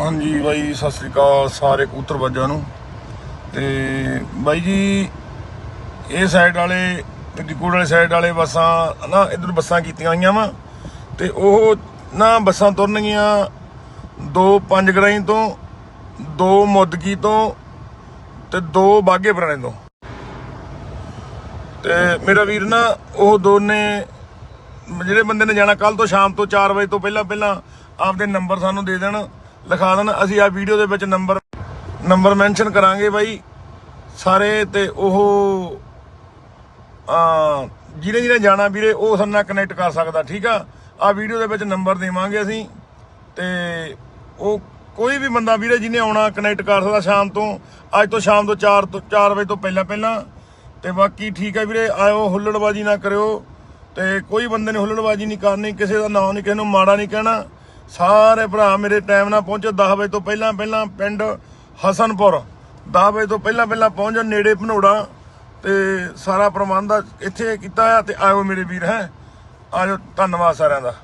ਹਾਂਜੀ ਬਾਈ, ਸਤਿ ਸ੍ਰੀ ਅਕਾਲ ਸਾਰੇ ਕਬੂਤਰ ਨੂੰ। ਤੇ ਬਾਈ ਜੀ, ਇਹ ਸਾਈਡ ਵਾਲੇ ਰਿਕੂੜ ਵਾਲੇ ਸਾਈਡ ਵਾਲੇ ਬੱਸਾਂ ਨਾ ਇਧਰ ਬੱਸਾਂ ਕੀਤੀਆਂ ਹੋਈਆਂ ਵਾ ਤੇ ਉਹ ਨਾ ਬੱਸਾਂ ਤੁਰਨਗੀਆਂ ਦੋ ਪੰਜ ਗਰਾਈ ਤੋਂ, ਦੋ ਮੁੱਦਕੀ ਤੋਂ ਤੇ ਦੋ ਬਾਗੇ ਪੁਰਾਣੇ ਤੋਂ। ਤੇ ਮੇਰਾ ਵੀਰ ਨਾ, ਉਹ ਦੋਨੇ ਜਿਹੜੇ ਬੰਦੇ ਨੇ ਜਾਣਾ ਕੱਲ ਤੋਂ ਸ਼ਾਮ ਤੋਂ 4 ਵਜੇ ਤੋਂ ਪਹਿਲਾਂ ਪਹਿਲਾਂ ਆਪਦੇ ਨੰਬਰ ਸਾਨੂੰ ਦੇ ਦੇਣ। ਲਿਖਾ ਦੇਣ, ਅਸੀਂ ਆ ਵੀਡੀਓ ਦੇ ਵਿੱਚ ਨੰਬਰ ਨੰਬਰ ਮੈਂਸ਼ਨ ਕਰਾਂਗੇ ਬਾਈ। ਸਾਰੇ ਤੇ ਉਹ ਆ ਜਿਹਨੇ ਜਿਹਨੇ ਜਾਣਾ ਵੀਰੇ, ਉਹ ਸਾਨੂੰ ਨਾਲ ਕਨੈਕਟ ਕਰ ਸਕਦਾ, ਠੀਕ ਆ? ਆ ਵੀਡੀਓ ਦੇ ਵਿੱਚ ਨੰਬਰ ਦੇਵਾਂਗੇ ਅਸੀਂ। ਤੇ ਉਹ ਕੋਈ ਵੀ ਬੰਦਾ ਵੀਰੇ ਜਿਹਨੇ ਆਉਣਾ ਕਨੈਕਟ ਕਰ ਸਕਦਾ ਸ਼ਾਮ ਤੋਂ, ਅੱਜ ਤੋਂ ਸ਼ਾਮ ਤੋਂ 4 ਤੋਂ 4 ਵਜੇ ਤੋਂ ਪਹਿਲਾਂ ਪਹਿਲਾਂ। ਤੇ ਬਾਕੀ ਠੀਕ ਹੈ ਵੀਰੇ, ਆਇਓ, ਹੁੱਲੜਬਾਜੀ ਨਾ ਕਰਿਓ। ਤੇ ਕੋਈ ਬੰਦੇ ਨੇ ਹੁੱਲੜਬਾਜੀ ਨਹੀਂ ਕਰਨੀ, ਕਿਸੇ ਦਾ ਨਾਮ ਨਹੀਂ, ਕਿਸੇ ਨੂੰ ਮਾੜਾ ਨਹੀਂ ਕਹਿਣਾ। ਸਾਰੇ ਭਰਾ ਮੇਰੇ ਟਾਈਮ ਨਾਲ ਪਹੁੰਚੋ 10 ਵਜੇ ਤੋਂ ਪਹਿਲਾਂ ਪਹਿਲਾਂ ਪਿੰਡ ਹਸਨਪੁਰ 10 ਵਜੇ ਤੋਂ ਪਹਿਲਾਂ ਪਹਿਲਾਂ ਪਹੁੰਚੋ, ਨੇੜੇ ਭਨੋੜਾ ਤੇ ਸਾਰਾ ਪ੍ਰਬੰਧ ਇੱਥੇ ਕੀਤਾ ਆ ਤੇ ਆਇਓ ਮੇਰੇ ਵੀਰ, ਹੈ। ਆਜੋ, ਧੰਨਵਾਦ ਸਾਰਿਆਂ ਦਾ।